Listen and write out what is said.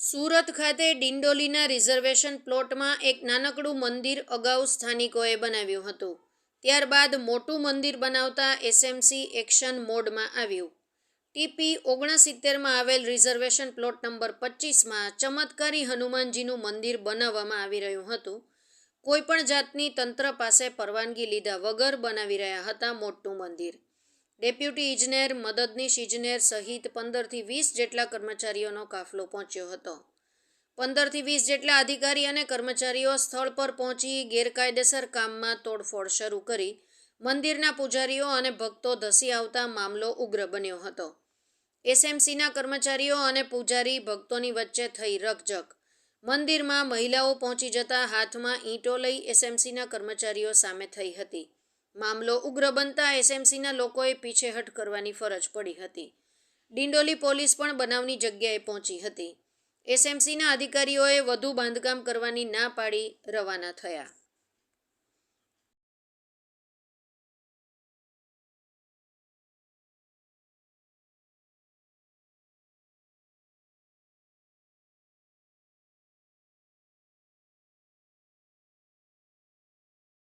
સુરત ખાતે ડિંડોલીના રિઝર્વેશન પ્લોટમાં એક નાનકડું મંદિર અગાઉ સ્થાનિકોએ બનાવ્યું હતું. ત્યારબાદ મોટું મંદિર બનાવતા એસએમસી એક્શન મોડમાં આવ્યું. ટીપી ઓગણસિત્તેરમાં આવેલ રિઝર્વેશન પ્લોટ નંબર પચીસમાં ચમત્કારી હનુમાનજીનું મંદિર બનાવવામાં આવી રહ્યું હતું. કોઈપણ જાતની તંત્ર પાસે પરવાનગી લીધા વગર બનાવી રહ્યા હતા મોટું મંદિર. ડેપ્યુટી ઇજનેર મદદનીશ ઇજનેર સહિત પંદરથી વીસ જેટલા કર્મચારીઓનો કાફલો પહોંચ્યો હતો. પંદરથી વીસ જેટલા અધિકારી અને કર્મચારીઓ સ્થળ પર પહોંચી ગેરકાયદેસર કામમાં તોડફોડ શરૂ કરી, મંદિરના પૂજારીઓ અને ભક્તો ધસી આવતા મામલો ઉગ્ર બન્યો હતો. એસએમસીના કર્મચારીઓ અને પૂજારી ભક્તોની વચ્ચે થઈ રકઝક. મંદિરમાં મહિલાઓ પહોંચી જતા હાથમાં ઈંટો લઈ એસએમસીના કર્મચારીઓ સામે થઈ હતી. મામલો ઉગ્ર બનતા એસએમસીના લોકોએ પીછેહટ કરવાની ફરજ પડી હતી. ડિંડોલી પોલીસ પણ બનાવની જગ્યાએ પહોંચી હતી. એસએમસીના અધિકારીઓએ વધુ બાંધકામ કરવાની ના પાડી રવાના થયા.